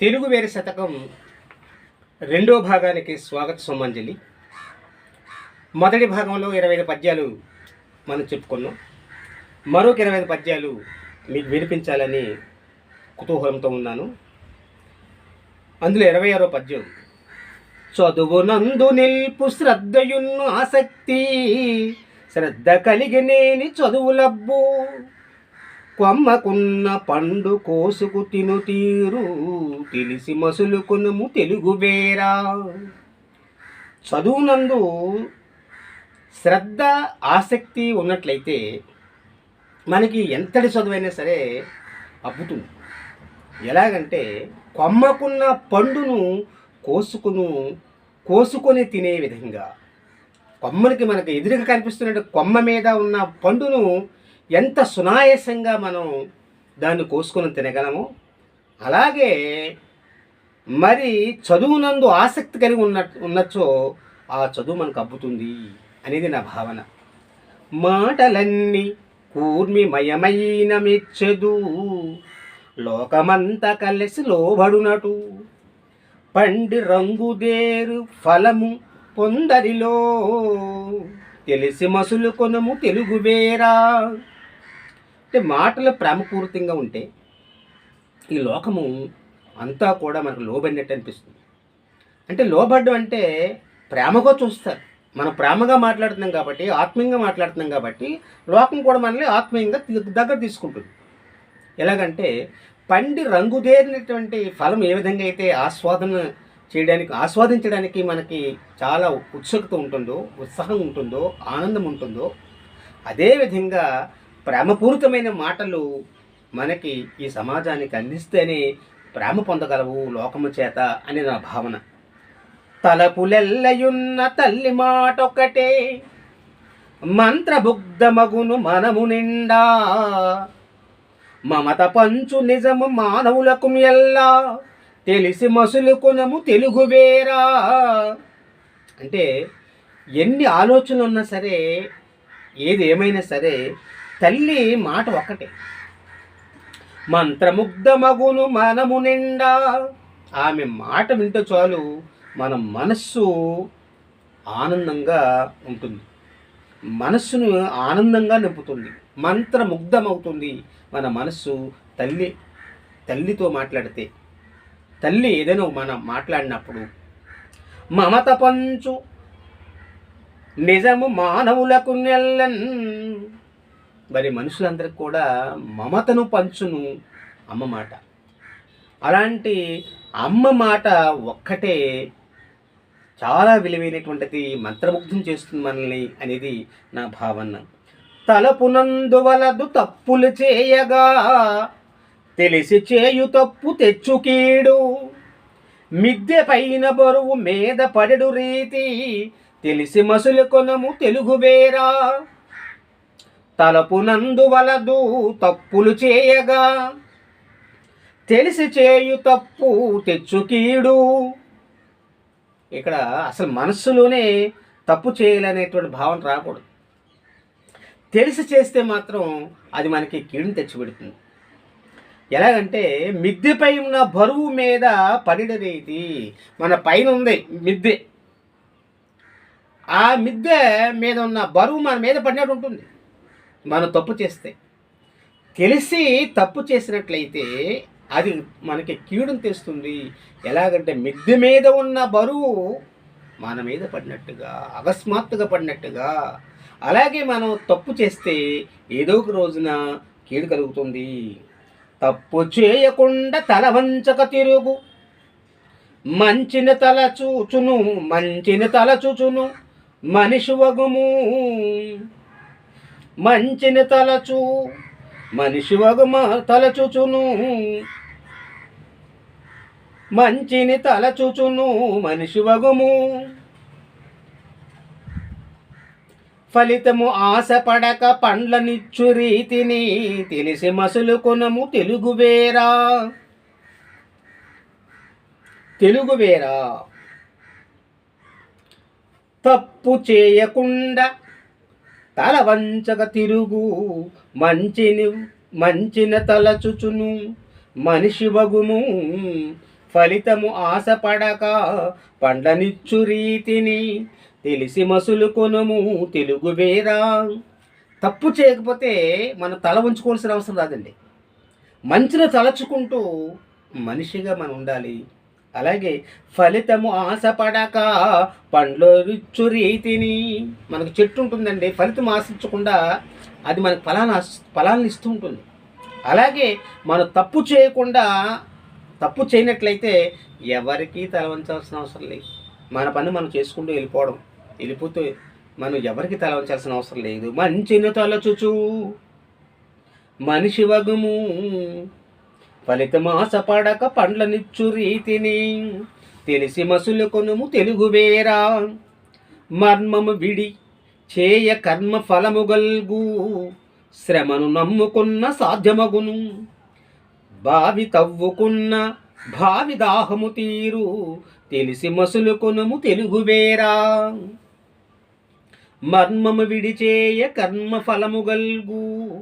తెలుగు వేరే శతకం రెండో భాగానికి స్వాగత సుమంజలి. మొదటి భాగంలో ఇరవై ఐదు పద్యాలు మనం చెప్పుకున్నాం. మరొక ఇరవై ఐదు పద్యాలు మీకు వినిపించాలని కుతూహలంతో ఉన్నాను. అందులో ఇరవై ఆరో పద్యం చదువునందు నిల్పు శ్రద్ధయున్ను ఆసక్తి శ్రద్ధ కలిగినేని చదువులబ్బు కొమ్మకున్న పండు కోసుకు తిను తీరు తెలిసి మసులుకునుము తెలుగు వేరా. చదువునందు శ్రద్ధ ఆసక్తి ఉన్నట్లయితే మనకి ఎంతటి చదువైనా సరే అబ్బుతుంది. ఎలాగంటే కొమ్మకున్న పండును కోసుకును కోసుకొని తినే విధంగా కొమ్మలకి మనకు ఎదురుగా కనిపిస్తున్న కొమ్మ మీద ఉన్న పండును ఎంత సునాయాసంగా మనం దాన్ని కోసుకొని తినగలమో అలాగే మరి చదువునందు ఆసక్తి కలిగి ఉన్న ఉన్నచో ఆ చదువు మనకు అబ్బుతుంది అనేది నా భావన. మాటలన్నీ కూర్మిమయమైన మెచ్చదు లోకమంతా కలిసి లోబడునటు. పండి రంగుదేరు ఫలము పొందరిలో తెలిసి మసులు కొనము తెలుగు వేరా. అంటే మాటలు ప్రేమపూరితంగా ఉంటే ఈ లోకము అంతా కూడా మనకు లోబడినట్టు అనిపిస్తుంది. అంటే లోబడ్డం అంటే ప్రేమగా చూస్తారు. మనం ప్రేమగా మాట్లాడుతున్నాం కాబట్టి ఆత్మీయంగా మాట్లాడుతున్నాం కాబట్టి లోకం కూడా మనల్ని ఆత్మీయంగా దగ్గర తీసుకుంటుంది. ఎలాగంటే పండి రంగుదేరినటువంటి ఫలం ఏ విధంగా అయితే ఆస్వాదన చేయడానికి ఆస్వాదించడానికి మనకి చాలా ఉత్సుకత ఉంటుందో ఉత్సాహం ఉంటుందో ఆనందం ఉంటుందో అదేవిధంగా ప్రేమపూరితమైన మాటలు మనకి ఈ సమాజానికి అందిస్తేనే ప్రేమ పొందగలవు లోకము చేత అని నా భావన. తలపులెల్లయున్న తల్లి మాట ఒకటే మంత్రబుగ్ధమగును మనము నిండా. మమత పంచు నిజము మానవులకు ఎల్లా తెలిసి మసులుకునము తెలుగు వేరా. అంటే ఎన్ని ఆలోచనలు ఉన్నా సరే ఏది ఏమైనా సరే తల్లి మాట ఒక్కటే. మంత్రముగ్ధమగును మనము నిండా. ఆమె మాట వింటే చాలు మన మనస్సు ఆనందంగా ఉంటుంది. మనస్సును ఆనందంగా నింపుతుంది. మంత్రముగ్ధమవుతుంది. మన మనస్సు తల్లి తల్లితో మాట్లాడితే. తల్లి ఏదైనా మనం మాట్లాడినప్పుడు మమత పంచు నిజము మానవులకు నెల్లన్. మరి మనుషులందరికి కూడా మమతను పంచును అమ్మ మాట. అలాంటి అమ్మ మాట ఒక్కటే చాలా విలువైనటువంటిది మంత్రముగ్ధం చేస్తుంది మనల్ని అనేది నా భావన. తలపునందువలదు తప్పులు చేయగా తెలిసి చేయు తప్పు తెచ్చుకీడు. మిద్దె పైన బరువు మీద పడడు రీతి తెలిసి మసులు కొనము తెలుగు వేరా. తలపునందువలదు తప్పులు చేయగా. తెలిసి చేయు తప్పు తెచ్చుకీడు ఇక్కడ అసలు మనస్సులోనే తప్పు చేయాలనేటువంటి భావన రాకూడదు. తెలిసి చేస్తే మాత్రం అది మనకి కీడుని తెచ్చిపెడుతుంది. ఎలాగంటే మిద్దెపై ఉన్న బరువు మీద పడినది మన పైన ఉంది మిద్దె. ఆ మిద్దె మీద ఉన్న బరువు మన మీద పడినట్టు ఉంటుంది. మనం తప్పు చేస్తే. తెలిసి తప్పు చేసినట్లయితే అది మనకి కీడును తెస్తుంది. ఎలాగంటే మిద్దె మీద ఉన్న బరువు మన మీద పడినట్టుగా అకస్మాత్తుగా పడినట్టుగా అలాగే మనం తప్పు చేస్తే ఏదో ఒక రోజున కీడు కలుగుతుంది. తప్పు చేయకుండా తల వంచక తిరుగు. మంచిన తల చూచును మంచిన తల చూచును మనిషి వగుము. మంచిని తలచు మనిషి వగుమ తలచుచును. మంచిని తలచుచును మనిషి వగుము. ఫలితము ఆశపడక పండ్లనిచ్చు రీతిని తెలిసి మసులు కొనము తెలుగు వేరా. తెలుగు వేరా. తప్పు చేయకుండా తల వంచక తిరుగు మంచిని మంచిన తలచుచును మనిషి వగుము ఫలితము ఆశపడక పండనిచ్చు రీతిని తెలిసి మసులు కొనుము తెలుగు వేరా తప్పు చేయకపోతే మనం తల ఉంచుకోవాల్సిన అవసరం రాదండి. మంచిని తలచుకుంటూ మనిషిగా మనం ఉండాలి. అలాగే ఫలితము ఆశపడక పండ్లు రుచ్చు రీతిని మనకు చెట్టు ఉంటుందండి ఫలితం ఆశించకుండా అది మనకు ఫలాన్ని ఫలాన్ని ఇస్తూ ఉంటుంది. అలాగే మనం తప్పు చేయకుండా తప్పు చేయనట్లయితే ఎవరికీ తలవంచాల్సిన అవసరం లేదు. మన పని మనం చేసుకుంటూ వెళ్ళిపోవడం. వెళ్ళిపోతూ మనం ఎవరికి తలవంచాల్సిన అవసరం లేదు. మంచిని తలచుచు మనిషి వగుము. ఫలితమాస పడక పండ్లనిచ్చు రీతిని. తెలిసి మసులు కొనుము తెలుగు వేరా. మర్మము విడి చేయ కర్మ ఫలము గల్గు. శ్రమను నమ్ముకున్న సాధ్యమగును. బావి తవ్వుకున్న భావి దాహము తీరు. తెలిసి మసులు కొనుము తెలుగు వేరా. మర్మము విడిచేయ కర్మ ఫలము గల్గు.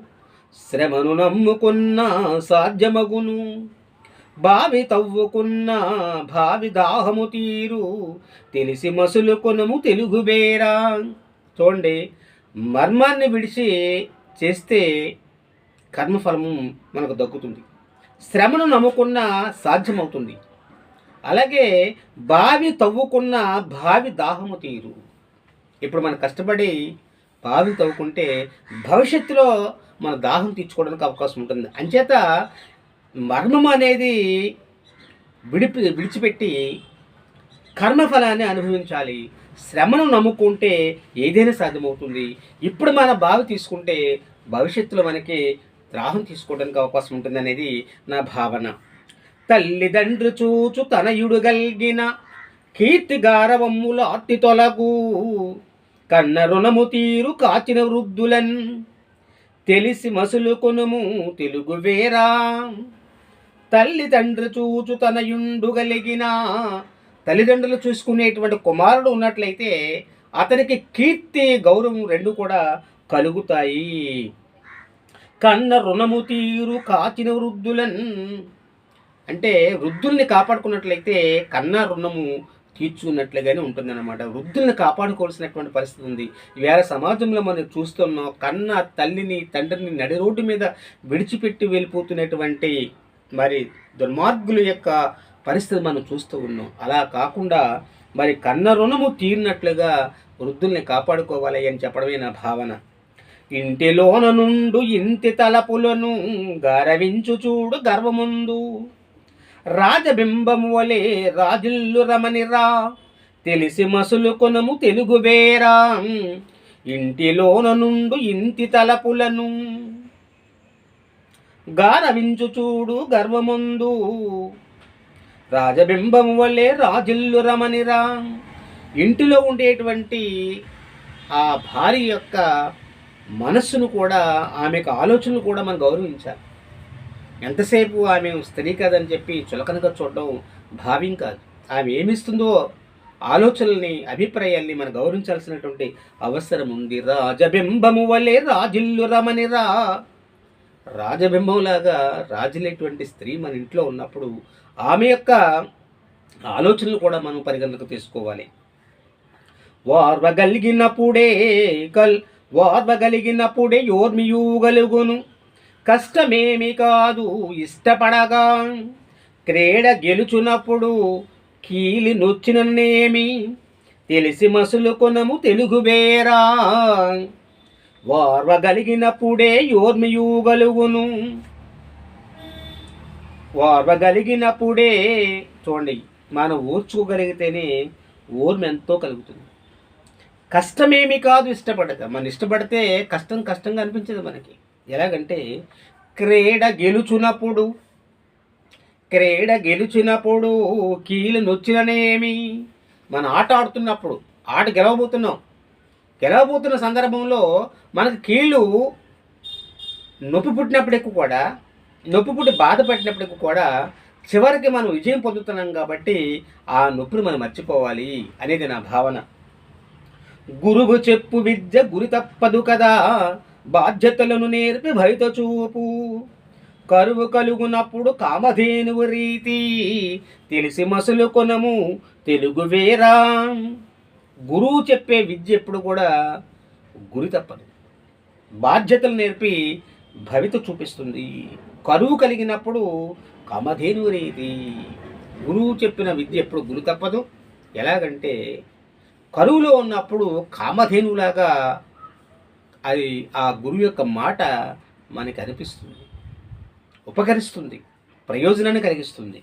శ్రమను నమ్ముకున్న సాధ్యమగును. బావి తవ్వుకున్న భావి దాహము తీరు. తెలిసి మసులు కొనము తెలుగుబేరా చూడండి మర్మాన్ని విడిచి చేస్తే కర్మఫలము మనకు దక్కుతుంది. శ్రమను నమ్ముకున్న సాధ్యమవుతుంది. అలాగే బావి తవ్వుకున్న భావి దాహము తీరు. ఇప్పుడు మనం కష్టపడి బావి తవ్వుకుంటే భవిష్యత్తులో మన దాహం తీర్చుకోవడానికి అవకాశం ఉంటుంది. అంచేత మర్మం అనేది విడిపి విడిచిపెట్టి కర్మఫలాన్ని అనుభవించాలి. శ్రమను నమ్ముకుంటే ఏదైనా సాధ్యమవుతుంది. ఇప్పుడు మన బావి తీసుకుంటే భవిష్యత్తులో మనకి దాహం తీసుకోవడానికి అవకాశం ఉంటుంది అనేది నా భావన. తల్లిదండ్రు చూచు తనయుడు గల్గిన కీర్తి గారవమ్ముల అట్టి తొలగు. కన్న రుణము తీరు కాచిన వృద్ధులన్ తెలిసి మసులు కొనుము తెలుగు వేరా. తల్లిదండ్రులు చూచు తనయుండుగలిగిన తల్లిదండ్రులు చూసుకునేటువంటి కుమారుడు ఉన్నట్లయితే అతనికి కీర్తి గౌరవం రెండు కూడా కలుగుతాయి. కన్న రుణము తీరు కాచిన వృద్ధులన్ అంటే వృద్ధుల్ని కాపాడుకున్నట్లయితే కన్న రుణము తీర్చుకున్నట్లుగానే ఉంటుందన్నమాట. వృద్ధుల్ని కాపాడుకోవాల్సినటువంటి పరిస్థితి ఉంది. వేళ సమాజంలో మనం చూస్తున్నాం కన్న తల్లిని తండ్రిని నడి రోడ్డు మీద విడిచిపెట్టి వెళ్ళిపోతున్నటువంటి మరి దుర్మార్గుల యొక్క పరిస్థితి మనం చూస్తూ ఉన్నాం. అలా కాకుండా మరి కన్న రుణము తీరినట్లుగా వృద్ధుల్ని కాపాడుకోవాలి అని చెప్పడమే నా భావన. ఇంటిలోన నుండు ఇంటి తలపులను గరవించు చూడు గర్వముందు. రాజబింబము వలె రాజుల్లు రమణిరా తెలిసి మసులు కొనము తెలుగు వేరా. ఇంటిలోన నుండు ఇంటి తలపులను గారవించు చూడు గర్వముందు. రాజబింబము వల్లే రాజుల్లు రమణిరా ఇంటిలో ఉండేటువంటి ఆ భార్య యొక్క మనస్సును కూడా ఆమెకు ఆలోచనలు కూడా మనం గౌరవించాలి. ఎంతసేపు ఆమె స్త్రీ కదని చెప్పి చులకనగా చూడడం భావ్యం కాదు. ఆమె ఏమిస్తుందో ఆలోచనల్ని అభిప్రాయాల్ని మనం గౌరవించాల్సినటువంటి అవసరం ఉంది. రాజబింబము వలె రాజిల్లు రమణిరా రాజబింబంలాగా రాజులేటువంటి స్త్రీ మన ఇంట్లో ఉన్నప్పుడు ఆమె యొక్క ఆలోచనలు కూడా మనం పరిగణనకు తీసుకోవాలి. వార్వగలిగినప్పుడే గల్ వార్వగలిగినప్పుడే యోర్మియూగలుగును కష్టమేమి కాదు ఇష్టపడగా. క్రీడ గెలుచునప్పుడు కీలి నొచ్చినన్నేమి? తెలిసి మసులు కొనము తెలుగు వేరా వార్వగలిగినప్పుడే యోర్మియూగలుగును. వార్వగలిగినప్పుడే చూడండి మనం ఓర్చుకోగలిగితేనే ఓర్మ ఎంతో కలుగుతుంది. కష్టమేమి కాదు ఇష్టపడక. మనం ఇష్టపడితే కష్టం కష్టంగా అనిపించదు మనకి. ఎలాగంటే క్రీడ గెలుచునప్పుడు క్రీడ గెలుచినప్పుడు కీలు నొచ్చిననేమి. మన ఆట ఆడుతున్నప్పుడు ఆట గెలవబోతున్నాం. గెలవబోతున్న సందర్భంలో మనకి కీళ్ళు నొప్పి పుట్టినప్పటికి కూడా నొప్పి పుట్టి బాధపడినప్పటికి కూడా చివరికి మనం విజయం పొందుతున్నాం కాబట్టి ఆ నొప్పిని మనం మర్చిపోవాలి అనేది నా భావన. గురువు చెప్పు విద్య గురి తప్పదు కదా. బాధ్యతలను నేర్పి భయత చూపు. కరువు కలుగునప్పుడు కామధేనువు రీతి. తెలిసి మసులు కొనము తెలుగు వేరా. గురువు చెప్పే విద్య ఎప్పుడు కూడా గురి తప్పదు. బాధ్యతలు నేర్పి భవిత చూపిస్తుంది. కరువు కలిగినప్పుడు కామధేనువు రీతి. గురువు చెప్పిన విద్య ఎప్పుడు గురి తప్పదు. ఎలాగంటే కరువులో ఉన్నప్పుడు కామధేనులాగా అది ఆ గురువు యొక్క మాట మనకి అనిపిస్తుంది ఉపకరిస్తుంది ప్రయోజనాన్ని కలిగిస్తుంది.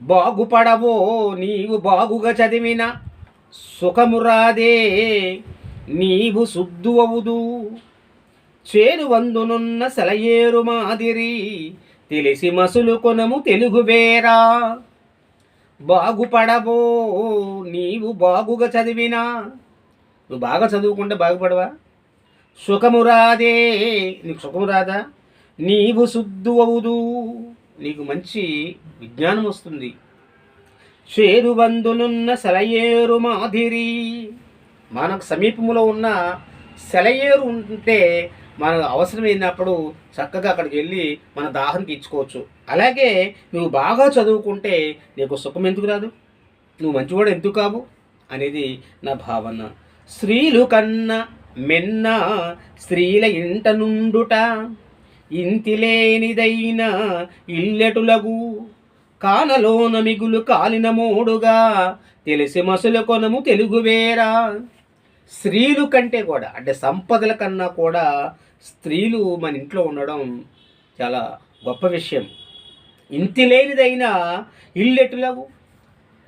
బాగుపడవో నీవు బాగుగా చదివిన సుఖమురాదే నీవు శుద్ధు అవుదు చేరువందునున్న సెలయేరు మాదిరి తెలిసి మసులు కొనము తెలుగు వేరా. బాగుపడవో నీవు బాగుగా చదివినా నువ్వు బాగా చదువుకుంటే బాగుపడవా? సుఖము రాదే నీకు సుఖము రాదా నీవు శుద్ధు అవుదు. నీకు మంచి విజ్ఞానం వస్తుంది. చేరువందునున్న సెలయేరు మాదిరి. మనకు సమీపంలో ఉన్న సెలయేరు ఉంటే మనకు అవసరమైనప్పుడు చక్కగా అక్కడికి వెళ్ళి మన దాహం తీర్చుకోవచ్చు. అలాగే నువ్వు బాగా చదువుకుంటే నీకు సుఖం ఎందుకు రాదు? నువ్వు మంచివాడు ఎందుకు కావు? అనేది నా భావన. స్త్రీలు కన్నా మెన్న స్త్రీల ఇంట నుండుట ఇంతిలేనిదైన ఇల్లెటులగు కానలోన మిగులు కాలిన మోడుగా తెలిసి మసుల కొనము తెలుగు వేరా. స్త్రీలు కంటే కూడా అంటే సంపదల కన్నా కూడా స్త్రీలు మన ఇంట్లో ఉండడం చాలా గొప్ప విషయం. ఇంతి లేనిదైనా ఇల్లెటులవు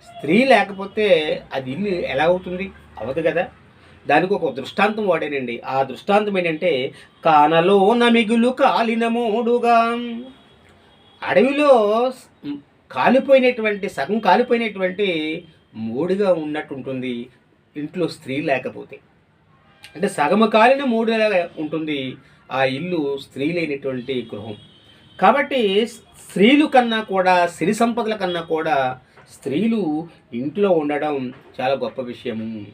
స్త్రీ లేకపోతే అది ఇల్లు ఎలా అవుతుంది? అవదు కదా. దానికి ఒక దృష్టాంతం వాడేనండి. ఆ దృష్టాంతం ఏంటంటే కానలో నమిగులు కాలిన మూడుగా అడవిలో కాలిపోయినటువంటి సగం కాలిపోయినటువంటి మూడుగా ఉన్నట్టు ఉంటుంది ఇంట్లో స్త్రీ లేకపోతే. అంటే సగము కాలిన మూడుగా ఉంటుంది. ఆ ఇల్లు స్త్రీ లేనటువంటి గృహం. కాబట్టి స్త్రీలు కన్నా కూడా సిరి సంపదల కన్నా కూడా స్త్రీలు ఇంట్లో ఉండడం చాలా గొప్ప విషయము.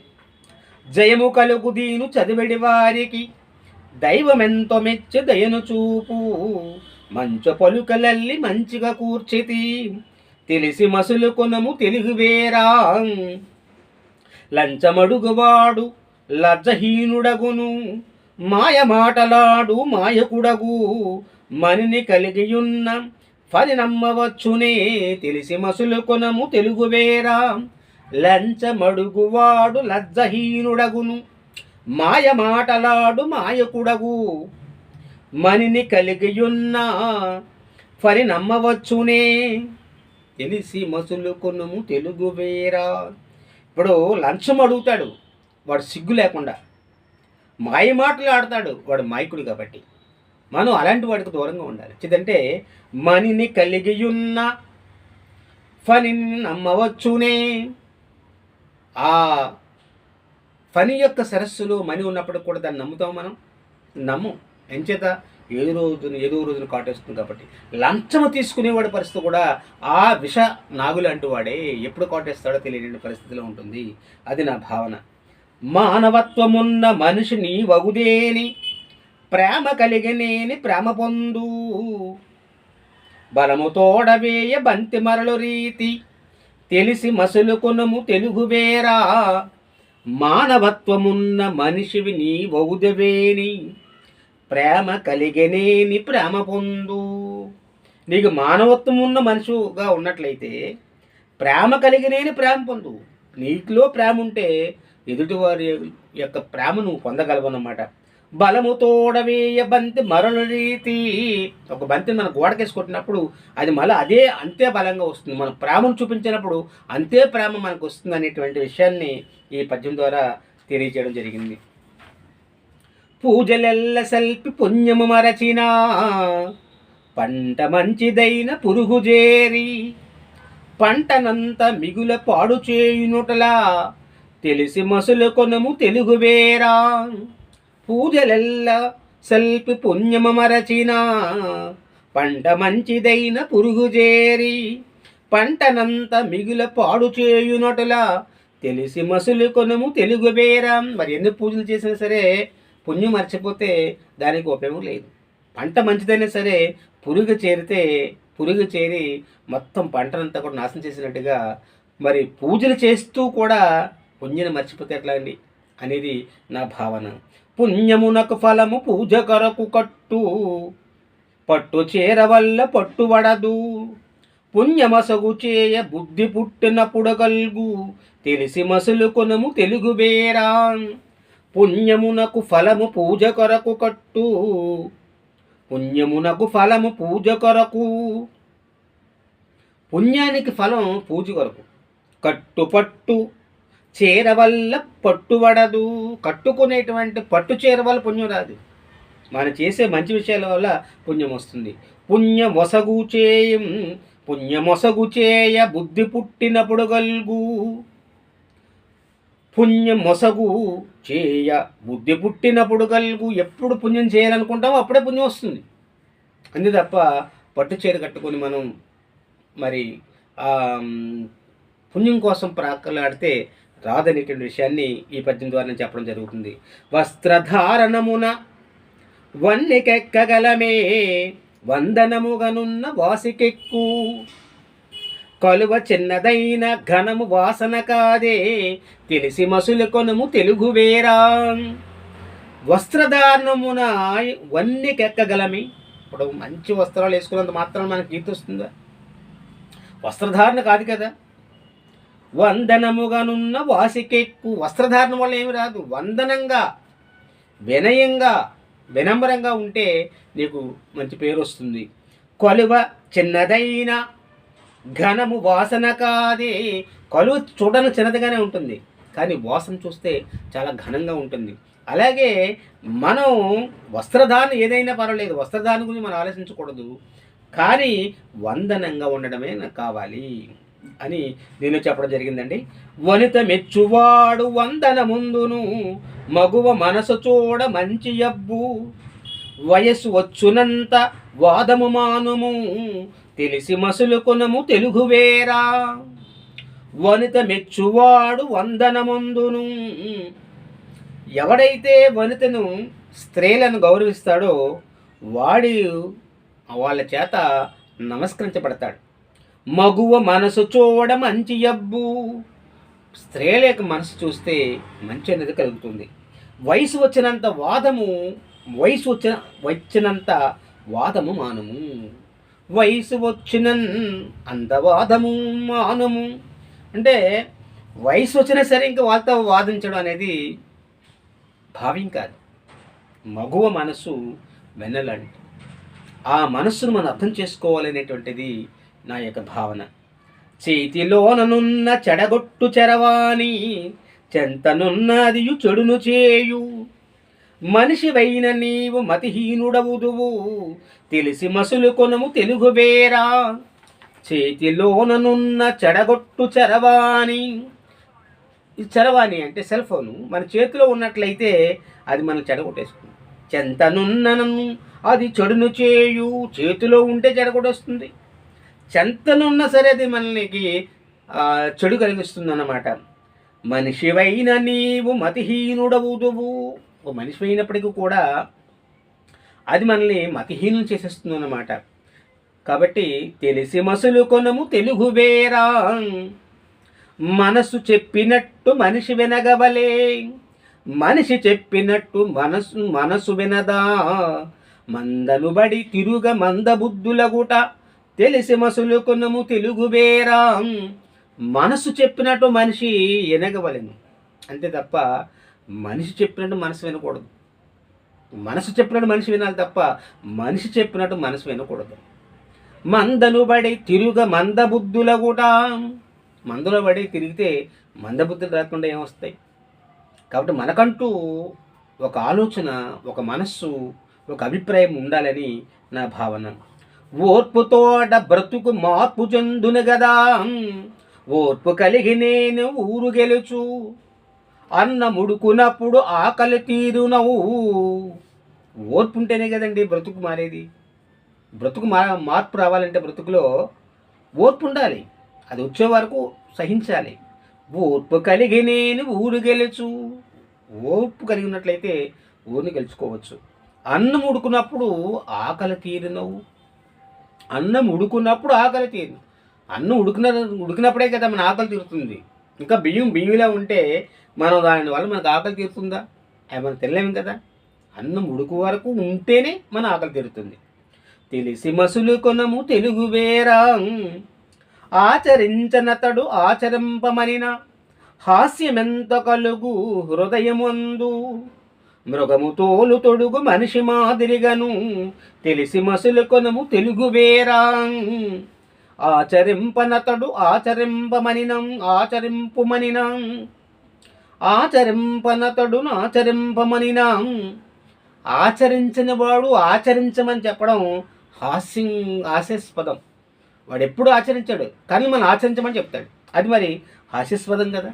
జయము కలుగు దీను చదివడి వారికి దైవమెంతో మెచ్చ దయను చూపు. మంచు పలుకలల్లి మంచిగా కూర్చితి. తెలిసి మసులు కొనము తెలుగు వేరా. లంచమడుగువాడు లజ్జహీనుడగును. మాయ మాటలాడు మాయకుడగు. మనిని కలిగియున్న ఫలి నమ్మవచ్చునే తెలిసి మసులు కొనము తెలుగు వేరా. లంచమడుగువాడు లజ్జహీనుడగును. మాయ మాటలాడు మాయకుడగు. మనిని కలిగియున్న ఫరి నమ్మవచ్చునే. తెలిసి మసులు కొనుము తెలుగు వేరా. ఇప్పుడు లంచం అడుగుతాడు వాడు సిగ్గు లేకుండా. మాయ మాటలు ఆడతాడు వాడు మాయకుడు కాబట్టి. మనం అలాంటి వాడికి దూరంగా ఉండాలి. చిదంటే మనిని కలిగియున్న ఫని నమ్మవచ్చునే. ఆ ఫని యొక్క సరస్సులో మని ఉన్నప్పుడు కూడా దాన్ని నమ్ముతాం మనం? నమ్ము. ఎంచేత ఏదో రోజున ఏదో రోజున కాటేస్తుంది కాబట్టి. లంచము తీసుకునేవాడి పరిస్థితి కూడా ఆ విష నాగులాంటి వాడే ఎప్పుడు కాటేస్తాడో తెలియని పరిస్థితిలో ఉంటుంది. అది నా భావన. మానవత్వమున్న మనిషిని వగుదేని ప్రేమ కలిగినేని ప్రేమ పొందు. బలము తోడవేయ బంతి మరలు రీతి. తెలిసి మసులుకొనము తెలుగువేరా తెలుగు వేరా. మానవత్వమున్న మనిషివి నీ వౌదవేని ప్రేమ కలిగనేని ప్రేమ పొందు. నీకు మానవత్వం ఉన్న మనిషిగా ఉన్నట్లయితే ప్రేమ కలిగినేని ప్రేమ పొందు. నీటిలో ప్రేమ ఉంటే ఎదుటివారి యొక్క ప్రేమ నువ్వు పొందగలవన్నమాట. బలము తోడవేయ బంతి మరల రీతి. ఒక బంతిని మన గోడకేసి కొట్టినప్పుడు అది మళ్ళీ అదే అంతే బలంగా వస్తుంది. మన ప్రేమను చూపించినప్పుడు అంతే ప్రేమ మనకు వస్తుంది అనేటువంటి విషయాన్ని ఈ పద్యం ద్వారా తెలియజేయడం జరిగింది. పూజలెల్ల సల్పి పుణ్యము మరచిన పంట మంచిదైన పురుగు చేరి పంటనంత మిగుల పాడు చేయునుటలా తెలిసి మసులు కొనము తెలుగు వేరా. పూజలెల్ల సల్పి పుణ్యము పంట మంచిదైన పురుగు చేరి పంటనంత మిగుల పాడు చేయునటుల తెలిసి మసులు కొనము తెలుగు వేరా మరి ఎన్ని పూజలు చేసినా సరే పుణ్యం మర్చిపోతే దానికి ఉపయోగం లేదు. పంట మంచిదైనా సరే పురుగు చేరితే పురుగు చేరి మొత్తం పంటనంతా కూడా నాశనం చేసినట్టుగా మరి పూజలు చేస్తూ కూడా పుణ్యను మర్చిపోతే ఎట్లా అండి? అనేది నా భావన. పుణ్యమునకు ఫలము పూజ కొరకు కట్టు. పట్టు చేర వల్ల పట్టుబడదు పుణ్యమసగు చేయ బుద్ధి పుట్టినప్పుడు కలుగు తెలిసి మసులు కొనము తెలుగు వేరా. పుణ్యమునకు ఫలము పూజ కొరకు కట్టు. పుణ్యమునకు ఫలము పూజ కొరకు పుణ్యానికి ఫలం పూజ కొరకు. కట్టుపట్టు చీర వల్ల పట్టుబడదు. కట్టుకునేటువంటి పట్టు చీర వల్ల పుణ్యం రాదు. మనం చేసే మంచి విషయాల వల్ల పుణ్యం వస్తుంది. పుణ్య మొసగు చేయం. పుణ్య మొసగు చేయ బుద్ధి పుట్టినప్పుడు గల్గు. పుణ్యం మొసగు చేయ బుద్ధి పుట్టినప్పుడు గల్గు. ఎప్పుడు పుణ్యం చేయాలనుకుంటామో అప్పుడే పుణ్యం వస్తుంది. అంతే తప్ప పట్టు చీర కట్టుకొని మనం మరి పుణ్యం కోసం ప్రాకలాడితే రాదనేటువంటి విషయాన్ని ఈ పద్యం ద్వారా నేను చెప్పడం జరుగుతుంది. వస్త్రధారణమున వన్నెకెక్కగలమే వందనముగనున్న వాసికెక్కు. కలువ చిన్నదైన ఘనము వాసన కాదే తెలిసి మసులు కొనుము తెలుగు వేరా. వస్త్రధారణమున వన్నెకెక్కగలమే. ఇప్పుడు మంచి వస్త్రాలు వేసుకున్నంత మాత్రం మనకు గీతొస్తుందా వస్తుందా? వస్త్రధారణ కాదు కదా. వందనముగానున్న వాసికెక్కు. వస్త్రధారణ వల్ల ఏమి రాదు. వందనంగా వినయంగా వినమ్రంగా ఉంటే నీకు మంచి పేరు వస్తుంది. కొలువ చిన్నదైన ఘనము వాసన కాదే. కలువ చూడడానికి చిన్నదిగానే ఉంటుంది. కానీ వాసన చూస్తే చాలా ఘనంగా ఉంటుంది. అలాగే మనం వస్త్రధారణ ఏదైనా పర్వాలేదు. వస్త్రధారణ గురించి మనం ఆలోచించకూడదు. కానీ వందనంగా ఉండడమే నాకు కావాలి. అని నేను చెప్పడం జరిగిందండి. వనిత మెచ్చువాడు వందన ముందును మగువ మనసు చూడ మంచి అబ్బు. వయస్సు వచ్చునంత వాదము మానుము తెలిసి మసులుకునము తెలుగు వేరా. వనిత మెచ్చువాడు వందనమందును. ఎవడైతే వనితను స్త్రీలను గౌరవిస్తాడో వాడి వాళ్ళ చేత నమస్కరించబడతాడు. మగువ మనసు చూడ మంచి అబ్బు. స్త్రీల యొక్క మనసు చూస్తే మంచి అనేది కలుగుతుంది. వయసు వచ్చినంత వాదము వయసు వచ్చిన వచ్చినంత వాదము మానము. వయసు వచ్చిన అందవాదము మానము. అంటే వయసు వచ్చినా సరే ఇంకా వాళ్ళతో వాదించడం అనేది భావ్యం కాదు. మగువ మనసు వెన్నలాంటి. ఆ మనస్సును మనం అర్థం చేసుకోవాలనేటువంటిది నా యొక్క భావన. చేతిలోననున్న చెడగొట్టు చెరవాణి చెంతనున్నది చెడును చేయు. మనిషివైన నీవు మతిహీనుడవుదువు తెలిసి మసులు కొనము తెలుగు వేరా. చేతిలోననున్న చెడగొట్టు చరవాణి చరవాణి అంటే సెల్ ఫోను. మన చేతిలో ఉన్నట్లయితే అది మనం చెడగొట్టేస్తుంది. చెంతనున్నను అది చెడును చేయు. చేతిలో ఉంటే చెడగొట్టేస్తుంది. చెంతనున్నా సరే అది మనకి చెడు కలిగిస్తుంది అన్నమాట మనిషివైన నీవు మతిహీనుడవుదువు. ఒక మనిషి అయినప్పటికీ కూడా అది మనల్ని మతిహీనం చేసేస్తుంది అన్నమాట కాబట్టి తెలిసి మసులు కొనము తెలుగు వేరా. మనసు చెప్పినట్టు మనిషి వినగవలే. మనిషి చెప్పినట్టు మనసు మనసు వినదా. మందలుబడి తిరుగ మందబుద్ధులగుట. తెలిసి మసులుకున్నము తెలుగు బేరం. మనసు చెప్పినట్టు మనిషి వినగవలెను అంతే తప్ప మనిషి చెప్పినట్టు మనసు వినకూడదు. మనసు చెప్పినట్టు మనిషి వినాలి తప్ప మనిషి చెప్పినట్టు మనసు వినకూడదు. మందను పడి తిరుగ మందబుద్ధుల కూడా మందులో పడి తిరిగితే మందబుద్ధులు రాకుండా ఏమొస్తాయి కాబట్టి మనకంటూ ఒక ఆలోచన ఒక మనస్సు ఒక అభిప్రాయం ఉండాలని నా భావన. ఓర్పుతోడ బ్రతుకు మార్పు చెందును గదా. ఓర్పు కలిగి నేను ఊరు గెలుచు. అన్న ముడుకున్నప్పుడు ఆకలి తీరునవు. ఓర్పు ఉంటేనే కదండి బ్రతుకు మారేది. బ్రతుకు మా మార్పు రావాలంటే బ్రతుకులో ఓర్పు ఉండాలి అది వచ్చే వరకు సహించాలి. ఓర్పు కలిగి నేను ఊరు గెలుచు. ఓర్పు కలిగి ఉన్నట్లయితే ఊరిని గెలుచుకోవచ్చు. అన్నం ఉడుకున్నప్పుడు ఆకలి తీరినవు. అన్నం ఉడుకున్నప్పుడు ఆకలి తీరు. అన్నం ఉడికిన ఉడికినప్పుడే కదా మన ఆకలి తీరుతుంది. ఇంకా బియ్యం బియ్యంలా ఉంటే మనం దాని వల్ల మనకు ఆకలి తీరుతుందా? అవి మనం తెలియలేము కదా. అన్నం ఉడుకు వరకు ఉంటేనే మన ఆకలి తీరుతుంది. తెలిసి మసులు కొనము తెలుగు వేరా. ఆచరించనతడు ఆచరింపమనిన. హాస్యమెంత కలుగు హృదయమందు. మృగము తోలు తొడుగు మనిషి మాదిరిగను. తెలిసి మసులు కొనము తెలుగు వేరా. ఆచరింపనతడు ఆచరింపమనినం ఆచరింపుమనినం. ఆచరింపనతడు ఆచరింపమనినాం. ఆచరించిన వాడు ఆచరించమని చెప్పడం హాస్యం హాస్యాస్పదం. వాడు ఎప్పుడు ఆచరించాడు? కానీ మనం ఆచరించమని చెప్తాడు. అది మరి హాస్యాస్పదం కదా?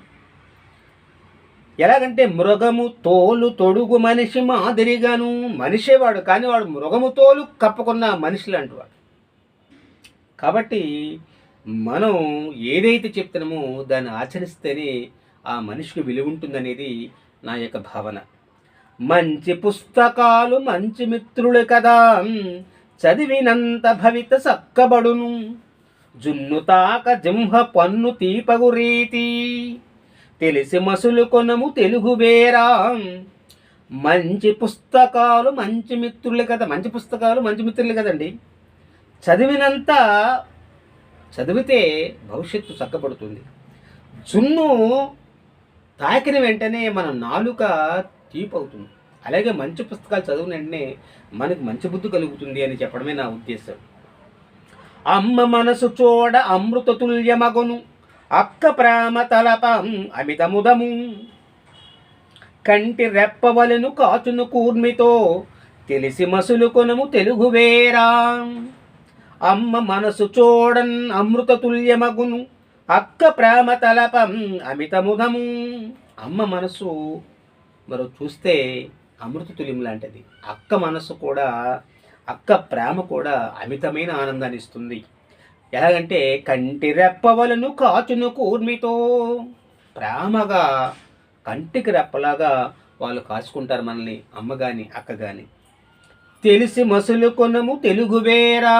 ఎలాగంటే మృగము తోలు తొడుగు మనిషి మాదిరిగాను మనిషే వాడు కానీ వాడు మృగము తోలు కప్పుకున్న మనిషి లాంటి వాడు కాబట్టి మనం ఏదైతే చెప్తున్నామో దాన్ని ఆచరిస్తేనే ఆ మనిషికి విలువ ఉంటుందనేది నా యొక్క భావన. మంచి పుస్తకాలు మంచి మిత్రులు కదా చదివినంత భవిత సక్కబడును జున్ను తాక జింహ పన్ను తీపగు రీతి. తెలిసి మసులు కొనము తెలుగు వేరా. మంచి పుస్తకాలు మంచి మిత్రులు కదా మంచి పుస్తకాలు మంచి మిత్రులు కదండి. చదివినంత చదివితే భవిష్యత్తు చక్కబడుతుంది. జున్ను తాకిన వెంటనే మన నాలుక తీపవుతుంది. అలాగే మంచి పుస్తకాలు చదివిన వెంటనే మనకు మంచి బుద్ధి కలుగుతుంది అని చెప్పడమే నా ఉద్దేశం. అమ్మ మనసు చూడ అమృత తుల్యమగును. అక్క ప్రేమ తలపం అమితముదము. కంటి రెప్పవలను కాచును కూర్మితో తెలిసి మసులు కొనము తెలుగువేరా అమ్మ మనసు చూడన్ అమృత తుల్యమగును అక్క ప్రేమ తలపం అమితముదము. అమ్మ మనసు మరో చూస్తే అమృత తుల్యం లాంటిది. అక్క మనసు కూడా అక్క ప్రేమ కూడా అమితమైన ఆనందాన్ని ఇస్తుంది. ఎలాగంటే కంటి రెప్పవలను కాచును కూర్మితో. ప్రేమగా కంటికి రెప్పలాగా వాళ్ళు కాచుకుంటారు మనల్ని అమ్మ కానీ అక్క కానీ తెలిసి మసులు కొనము తెలుగు వేరా.